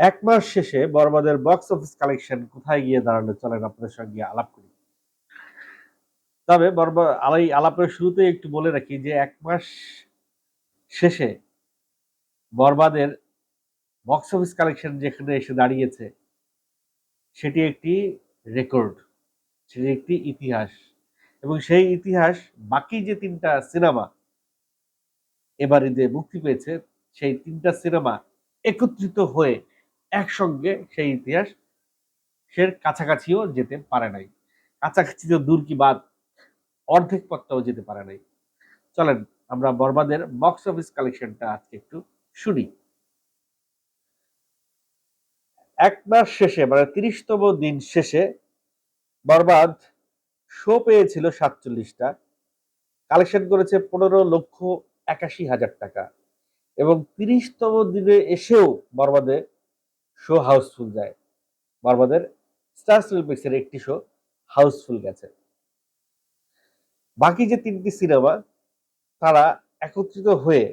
এক মাস শেষে বরবাদের বক্স অফিস কালেকশন কোথায় গিয়ে দাঁড়াল? চলেন আপনাদের সঙ্গে আলাপ করি। তবে বরবা আলাই আলাপের শুরুতে একটু বলে রাখি যে এক মাস শেষে বরবাদের বক্স অফিস কালেকশন যেখানে এসে দাঁড়িয়েছে, সেটি একটি রেকর্ড, সেটি একটি ইতিহাস। এবং সেই ইতিহাস, বাকি যে তিনটা সিনেমা এবার ঈদে মুক্তি পেয়েছে, সেই তিনটা সিনেমা একত্রিত হয়ে একসঙ্গে সেই ইতিহাস সে কাছাকাছিও যেতে পারে নাই। কাছাকাছি তো দূর কি বাদ, অর্ধেক পথটাও যেতে পারে নাই। চলেন, আমরা বরবাদের বক্স অফিস কালেকশনটা আজকে একটু শুনি। এক মাস শেষে মানে তিরিশতম দিন শেষে বরবাদ শো পেয়েছিল সাতচল্লিশটা। কালেকশন করেছে পনেরো লক্ষ একাশি হাজার টাকা। এবং তিরিশতম দিনে এসেও বরবাদে শো হাউসফুল যায়। বরবাদের স্টার সিনেপ্লেক্সের একটি শো হাউসফুল গেছে। বাকি যে তিনটি সিনেমা তারা একত্রিত হয়ে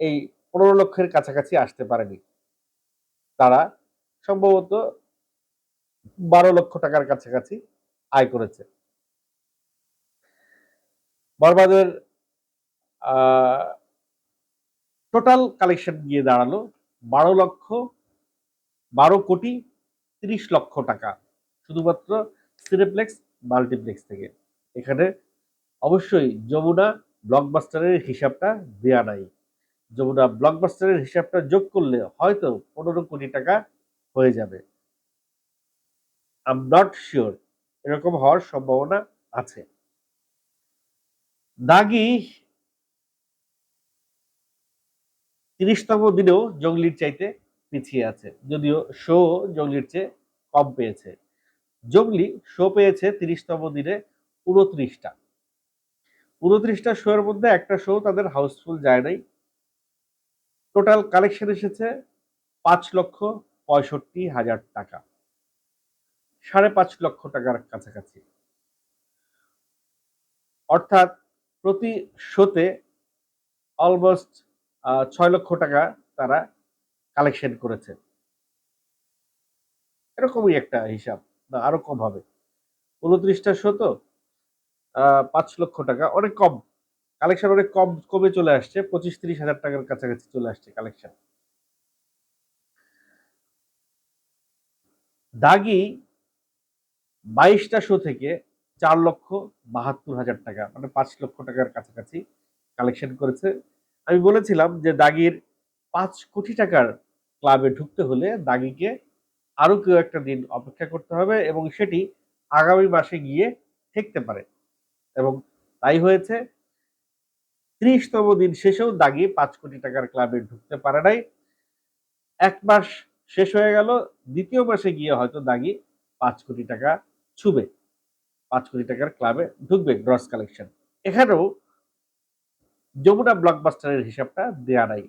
এই পনেরো লক্ষের কাছাকাছি আসতে পারেনি। তারা সম্ভবত বারো লক্ষ টাকার কাছাকাছি আয় করেছে। বরবাদের টোটাল কালেকশন গিয়ে দাঁড়াল বারো লক্ষ বারো কোটি তিরিশ লক্ষ টাকা। শুধুমাত্র সিনেপ্লেক্স, মাল্টিপ্লেক্স থেকে। এখানে অবশ্যই যমুনা ব্লকবাস্টারের হিসাবটা দেয়া নাই। যমুনা ব্লকবাস্টারের হিসাবটা যোগ করলে হয়তো পনেরো কোটি টাকা হয়ে যাবে। আম নট শিওর এরকম হওয়ার সম্ভাবনা আছে। দাগি তিরিশতম দিনেও জঙ্গলির চাইতে পিছিয়ে আছে। যদিও শো জঙ্গলির চেয়ে কম পেয়েছে। জঙ্গলি শো পেয়েছে তিরিশতম দিনে উনত্রিশটা। উনত্রিশটা শো এর মধ্যে একটা শো তাদের হাউসফুল যায় নাই। টোটাল কালেকশন এসেছে পাঁচ লক্ষ পঁয়ষট্টি হাজার টাকা। সাড়ে পাঁচ লক্ষ টাকার কাছাকাছি। অর্থাৎ প্রতি শোতে অলমোস্ট ছয় লক্ষ টাকা তারা কালেকশন করেছে। এরকমই একটা হিসাব, না, আরও কম হবে। উনত্রিশটা শো তো? পাঁচ লক্ষ টাকা। অনেক কম। কালেকশন অনেক কম, কমে চলে আসছে। পঁচিশ তিরিশ হাজার টাকার কাছাকাছি চলে আসছে কালেকশন দাগি বাইশটা শো থেকে চার লক্ষ বাহাত্তর হাজার টাকা মানে পাঁচ লক্ষ টাকার কাছাকাছি কালেকশন করেছে। আমি বলেছিলাম যে দাগির পাঁচ কোটি টাকার ক্লাবে ঢুকতে হলে দাগিকে আরও কেউ একটা দিন অপেক্ষা করতে হবে এবং সেটি আগামী মাসে গিয়ে ঠেকতে পারে। এবং তাই হয়েছে, ত্রিশতম দিন শেষেও দাগি পাঁচ কোটি টাকার ক্লাবে ঢুকতে পারে নাই। এক মাস শেষ হয়ে গেল, দ্বিতীয় মাসে গিয়ে হয়তো দাগি পাঁচ কোটি টাকা ছুবে, পাঁচ কোটি টাকার ক্লাবে ঢুকবে গ্রস কালেকশন। এখানেও যমুনা ব্লকবাস্টারের হিসাবটা দেয়া নাই।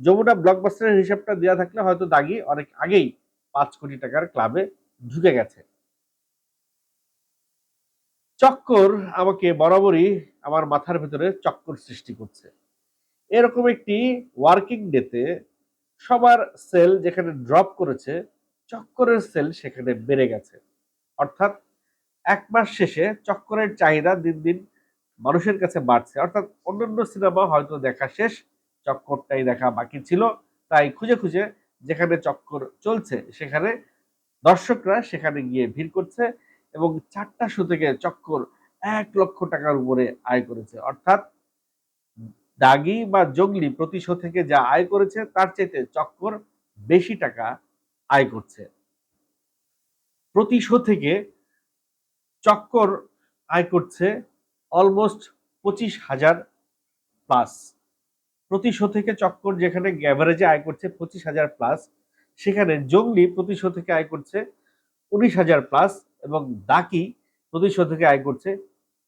যমুনা ব্লকবাস্টারের হিসাবটা দেওয়া থাকলে হয়তো দাগি অনেক আগেই পাঁচ কোটি টাকার ক্লাবে ঢুকে গেছে। চক্কর আমাকে বরাবরই আমার মাথার ভেতরে চক্কর সৃষ্টি করছে। এরকম একটি ওয়ার্কিং ডেতে সবার সেল যেখানে ড্রপ করেছে, চক্করের সেল সেখানে বেড়ে গেছে। অর্থাৎ এক মাস শেষে চক্করের চাহিদা দিন দিন মানুষের কাছে বাড়ছে। অর্থাৎ অন্যান্য সিনেমা হয়তো দেখা শেষ চক্করটাই দেখা বাকি ছিল। তাই খুঁজে খুঁজে যেখানে চক্কর চলছে, সেখানে দর্শকরা সেখানে গিয়ে ভিড় করছে এবং চারটা শো থেকে চক্কর এক লক্ষ টাকার উপরে আয় করেছে। অর্থাৎ দাগি বা জঙ্গলি প্রতি শো থেকে যা আয় করেছে, তার চাইতে চক্কর বেশি টাকা আয় করছে। প্রতি শো থেকে চক্কর আয় করছে অলমোস্ট পঁচিশ হাজার প্লাস প্রতি শো থেকে চক্কর যেখানে অ্যাভারেজে আয় করছে পঁচিশ হাজার প্লাস সেখানে জঙ্গলি প্রতি শো থেকে আয় করছে উনিশ হাজার প্লাস এবং দাকি প্রতি শো থেকে আয় করছে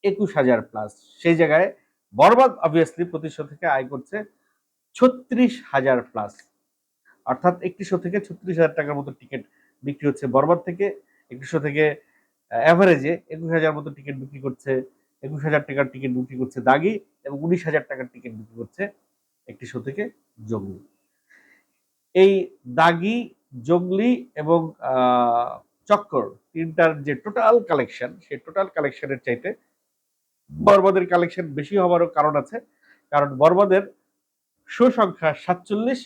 একুশ হাজার প্লাস সেই জায়গায় বরবাদ অবভিয়াসলি প্রতি শো থেকে আয় করছে ছত্রিশ হাজার প্লাস অর্থাৎ একটি শো থেকে ছত্রিশ হাজার টাকার মতো টিকিট বিক্রি হচ্ছে বরবাদ থেকে একটি শো থেকে অ্যাভারেজে একুশ হাজার মতো টিকিট বিক্রি করছে, একুশ হাজার টাকার টিকিট বিক্রি করছে দাগি এবং উনিশ হাজার টাকার টিকিট বিক্রি করছে একটি শো থেকে জঙ্গলি। এই দাগি, জঙ্গলি এবং চক্কর তিনটার যে টোটাল কালেকশন সেই টোটাল কালেকশনের চাইতে বর্বাদের কালেকশন বেশি হওয়ারও কারণ আছে। কারণ বর্বাদের শো সংখ্যা সাতচল্লিশ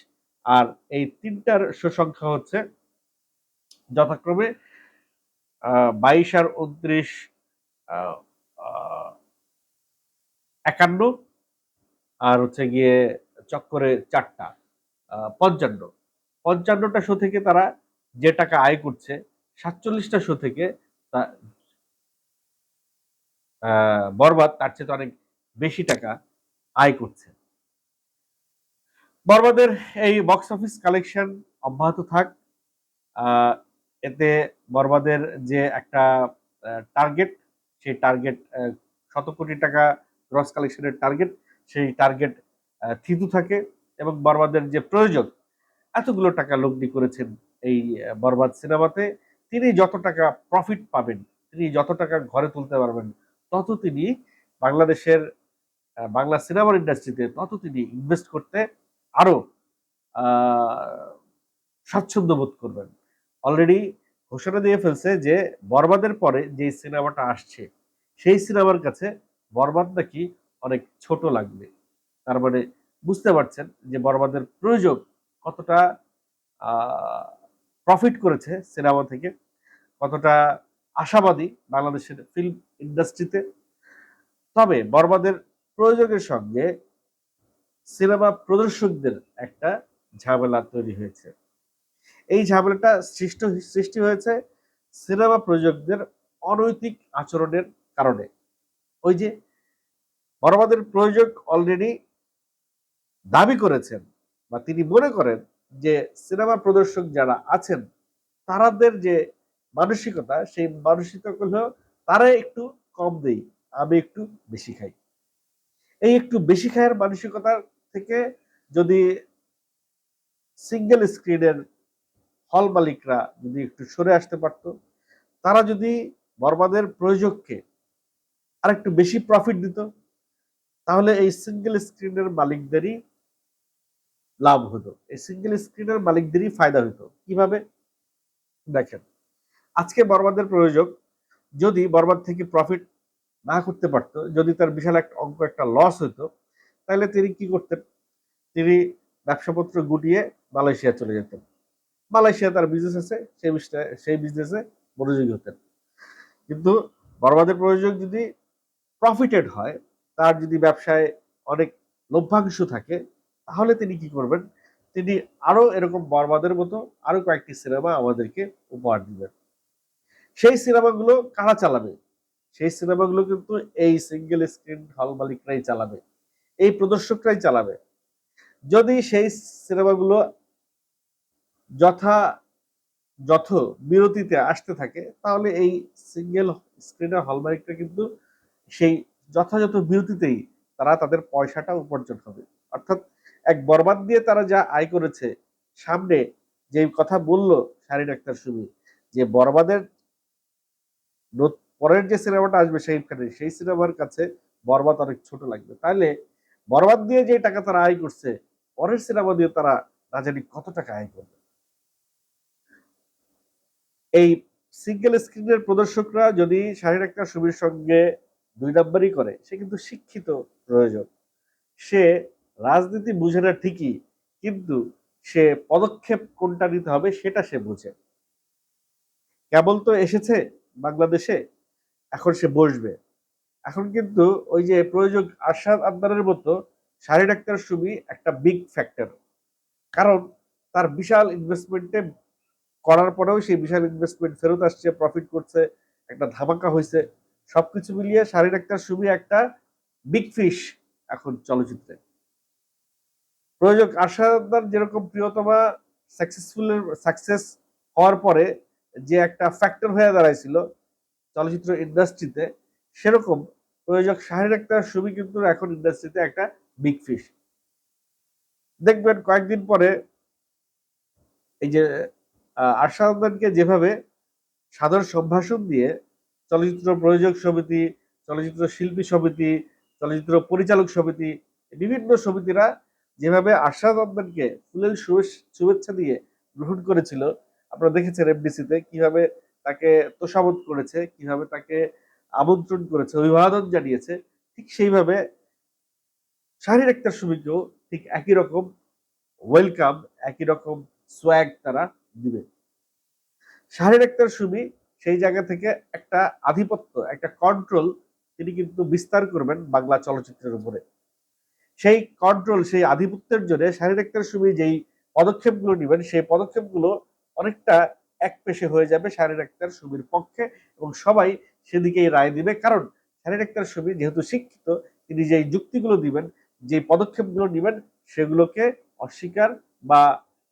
আর এই তিনটার শো সংখ্যা হচ্ছে যথাক্রমে বাইশ আর উনত্রিশ একান্ন। আর হচ্ছে গিয়ে চক্করে চারটা পঞ্চান্ন। পঞ্চান্নটা শো থেকে তারা যে টাকা আয় করছে, সাতচল্লিশটা শো থেকে বরবাদ, তার চেয়ে তো অনেক বেশি টাকা আয় করছে। বরবাদের এই বক্স অফিস কালেকশন অব্যাহত থাক। এতে বরবাদের যে একটা টার্গেট সেই টার্গেট শত কোটি টাকা গ্রস কালেকশনের টার্গেট সেই টার্গেট থিতু থাকে এবং বরবাদের যে প্রয়োজন এতগুলো টাকা লগ্নি করেছেন এই বরবাদ সিনেমাতে। তিনি যত টাকা প্রফিট পাবেন তিনি যত টাকা ঘরে তুলতে পারবেন তত তিনি বাংলাদেশের বাংলা সিনেমার ইন্ডাস্ট্রিতে তত তিনি ইনভেস্ট করতে আরও আহ, স্বাচ্ছন্দ্য বোধ করবেন। অলরেডি ঘোষণা দিয়ে ফেলছে যে বরবাদের পরে যে সিনেমাটা আসছে সেই সিনেমার কাছে বরবাদ নাকি অনেক ছোট লাগবে। তার মানে বুঝতে পারছেন যে বরবাদের প্রয়োজক কতটা প্রফিট করেছে সিনেমা থেকে, কতটা আশাবাদী বাংলাদেশের ফিল্ম ইন্ডাস্ট্রিতে তবে বরবাদের প্রয়োজকের সঙ্গে সিনেমা প্রদর্শকদের একটা ঝামেলা তৈরি হয়েছে। এই ঝামেলাটা সৃষ্ট, সৃষ্টি হয়েছে সিনেমা প্রযোজকদের অনৈতিক আচরণের কারণে। ওই যে বরবাদের প্রযোজক অলরেডি দাবি করেছেন বা তিনি মনে করেন যে সিনেমা প্রদর্শক যারা আছেন, তারাদের যে মানসিকতা, সেই মানসিকতা হলো তারা একটু কম দেই, আমি একটু বেশি খাই। এই একটু বেশি খায়ের মানসিকতার থেকে যদি সিঙ্গেল স্ক্রিনের হল মালিকরা যদি একটু সরে আসতে পারত, তারা যদি বরবাদের প্রয়োজককে আর একটু বেশি প্রফিট দিত, তাহলে এই সিঙ্গেল স্ক্রিনের মালিকদেরই লাভ হতো। এই সিঙ্গেল স্ক্রিনের মালিকদেরই ফায়দা হতো। কীভাবে? দেখেন, আজকে বরবাদের প্রয়োজক যদি বরবাদ থেকে প্রফিট না করতে পারতো, যদি তার বিশাল একটা অঙ্ক একটা লস হতো, তাহলে তিনি কি করতেন? তিনি ব্যবসাপত্র গুটিয়ে মালয়েশিয়া চলে যেতেন। মালয়েশিয়া তার বিজনেস আছে, সেই সেই বিজনেসে মনোযোগী হতেন। কিন্তু বরবাদের প্রয়োজক যদি প্রফিটেড হয়, তার যদি ব্যবসায় অনেক লভ্যাংশ থাকে তাহলে তিনি কি করবেন? তিনি আরও এরকম বরবাদের মতো আরও কয়েকটি সিনেমা আমাদেরকে উপহার দিবেন। সেই সিনেমাগুলো কারা চালাবে? সেই সিনেমাগুলো কিন্তু এই সিঙ্গেল স্ক্রিন হল মালিকরাই চালাবে। এই প্রদর্শকরাই চালাবে। যদি সেই সিনেমাগুলো যথা যথ বিরতিতে আসতে থাকে, তাহলে এই সিঙ্গেল স্ক্রিনের হল মালিকরা কিন্তু সেই যথাযথ বিরতিতেই তারা তাদের পয়সাটা উপার্জন হবে। অর্থাৎ এক বরবাদ দিয়ে তারা যা আয় করেছে, সামনে যে কথা বলল শারীর আক্তার সুমি, যে বরবাদের পরের যে সিনেমাটা আসবে সেইখানে সেই সিনেমার কাছে বরবাদ অনেক ছোট লাগবে। তাহলে বরবাদ দিয়ে যে টাকা তারা আয় করছে, পরের সিনেমা দিয়ে তারা না জানি কত টাকা আয় করবে। এই সিঙ্গেল স্ক্রিনের প্রদর্শকরা যদি শারীর একটা সুবির সঙ্গে দুই নাম্বারই করে, সে কিন্তু শিক্ষিত প্রয়োজন সে রাজনীতি বুঝে না ঠিকই, কিন্তু সে পদক্ষেপ কোনটা নিতে হবে সেটা সে বুঝে। কেবল তো এসেছে বাংলাদেশে, এখন সে বসবে। এখন কিন্তু ওই যে প্রয়োজক আরশাদ আবদারের মতো শারীর ডাক্তার সুবি একটা বিগ ফ্যাক্টর কারণ তার বিশাল ইনভেস্টমেন্টে করার পরেও সেই বিশাল ইনভেস্টমেন্ট ফেরত আসছে প্রফিট করছে, একটা ধামাকা হয়েছে সবকিছু মিলিয়ে শারীর ডাক্তার সুবি একটা বিগ ফিশ এখন চলচ্চিত্রে। প্রয়োজক আশাদার যেরকম প্রিয়তমা সাকসেসফুল সাকসেস হওয়ার পরে যে একটা ফ্যাক্টর হয়ে দাঁড়াইছিল চলচ্চিত্র ইন্ডাস্ট্রিতে সেরকম প্রয়োজক শাহরির একটা ছবি কিন্তু এখন ইন্ডাস্ট্রিতে একটা বিগ ফিশ দেখবেন কয়েকদিন পরে এই যে আশাদানকে যেভাবে সাদর সম্ভাষণ দিয়ে চলচ্চিত্র প্রযোজক সমিতি, চলচ্চিত্র শিল্পী সমিতি, চলচ্চিত্র পরিচালক সমিতি, বিভিন্ন সমিতিরা যেভাবে আশাদ আবদানকে ফুলেল শুভেচ্ছা দিয়ে গ্রহণ করেছিল, আপনারা দেখেছেন এমডিসিতে কীভাবে তাকে তোষামত করেছে, কীভাবে তাকে আমন্ত্রণ করেছে, অভিবাদন জানিয়েছে, ঠিক সেইভাবে শাহরির আক্তার সুমিকেও ঠিক একই রকম ওয়েলকাম একই রকম সোয়াগ তারা দিবে। শাহরির আক্তার সুমি সেই জায়গা থেকে একটা আধিপত্য, একটা কন্ট্রোল তিনি কিন্তু বিস্তার করবেন বাংলা চলচ্চিত্রের উপরে। সেই কন্ট্রোল সেই আধিপত্যের জন্য শাহরির আক্তার সুমি যেই পদক্ষেপগুলো নেবেন, সেই পদক্ষেপগুলো অনেকটা এক পেশে হয়ে যাবে শাহরির আক্তার সুমির পক্ষে এবং সবাই সেদিকেই রায় দিবে। কারণ শাহরির আক্তার সুমি যেহেতু শিক্ষিত, তিনি যেই যুক্তিগুলো দিবেন যে পদক্ষেপগুলো নেবেন, সেগুলোকে অস্বীকার বা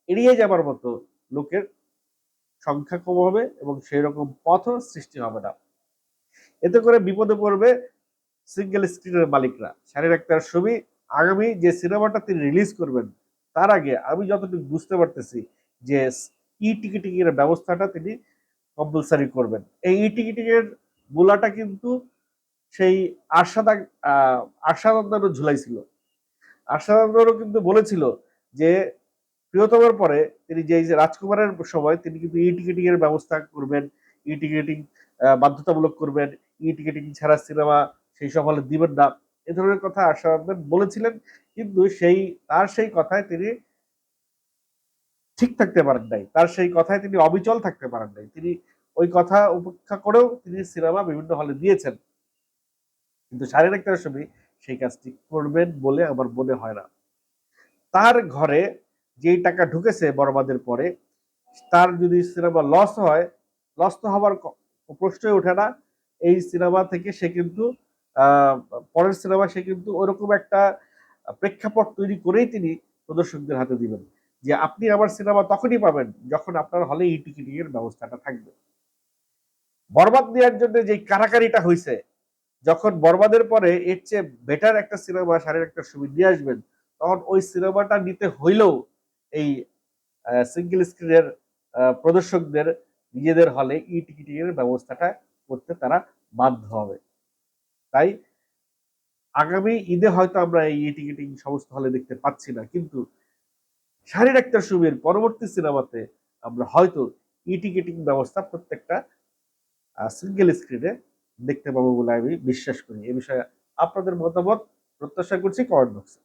এড়িয়ে যাবার মতো লোকের সংখ্যা কম হবে এবং সেই রকম পথও সৃষ্টি হবে না। এতে করে বিপদে পড়বে সিঙ্গেল স্ক্রিনের মালিকরা। শারীর আক্তার ছবি আগামী যে সিনেমাটা তিনি রিলিজ করবেন, তার আগে আমি যতটুকু বুঝতে পারতেছি যে ই টিকিটিং এর ব্যবস্থাটা তিনি কম্পালসারি করবেন। এই ই টিকিটিং এর মূলাটা কিন্তু সেই আরশাদ আন্দারও ঝুলাইছিল। আরশাদ আন্দারও কিন্তু বলেছিল যে প্রিয়তমের পরে তিনি যে রাজকুমারের সময় তিনি কিন্তু ই টিকিটিং এর ব্যবস্থা করবেন, ই টিকিটিং বাধ্যতামূলক করবেন, ই টিকিটিং ছাড়া সিনেমা সেই সব হলে দিবেন না। এ ধরনের কথা আশা বলেছিলেন, কিন্তু সেই, তার সেই কথায় তিনি ঠিক থাকতে পারেন নাই। তার সেই কথায় তিনি অবিচল থাকতে পারেন নাই। তিনি ওই কথা উপেক্ষা করেও তিনি সিনেমা বিভিন্ন হলে দিয়েছেন। কিন্তু শারীরিক ছবি সেই কাজটি করবেন বলে আমার মনে হয় না। তার ঘরে যেই টাকা ঢুকেছে বরবাদের পরে, তার যদি সিনেমা লস হয়, লস তো হবার প্রশ্নই ওঠে না। এই সিনেমা থেকে সে কিন্তু পরের সিনেমা সে কিন্তু ওরকম একটা প্রেক্ষাপট তৈরি করেই তিনি প্রদর্শকদের হাতে দিবেন যে আপনি আমার সিনেমা তখনই পাবেন যখন আপনার হলে ই টিকিটিং এর ব্যবস্থাটা থাকবে। বরবাদ দেওয়ার জন্য যে কারাকারিটা হয়েছে যখন বরবাদের পরে এর চেয়ে বেটার একটা সিনেমা সারের একটা সুবিধা নিয়ে আসবেন, তখন ওই সিনেমাটা নিতে হইলেও এই সিঙ্গেল স্ক্রিনের প্রদর্শকদের, নিজেদের হলে ই টিকিটিং এর ব্যবস্থাটা করতে তারা বাধ্য হবে। তাই আগামী ঈদে হয়তো আমরা এই টিকিটিং সমস্ত হলে দেখতে পাচ্ছি না। কিন্তু শারীর একটা সুবির পরবর্তী সিনেমাতে আমরা হয়তো ই টিকিটিং ব্যবস্থা প্রত্যেকটা সিঙ্গেল স্ক্রিনে দেখতে পাবো বলে আমি বিশ্বাস করি। এ বিষয়ে আপনাদের মতামত প্রত্যাশা করছি কমেন্ট বক্সে।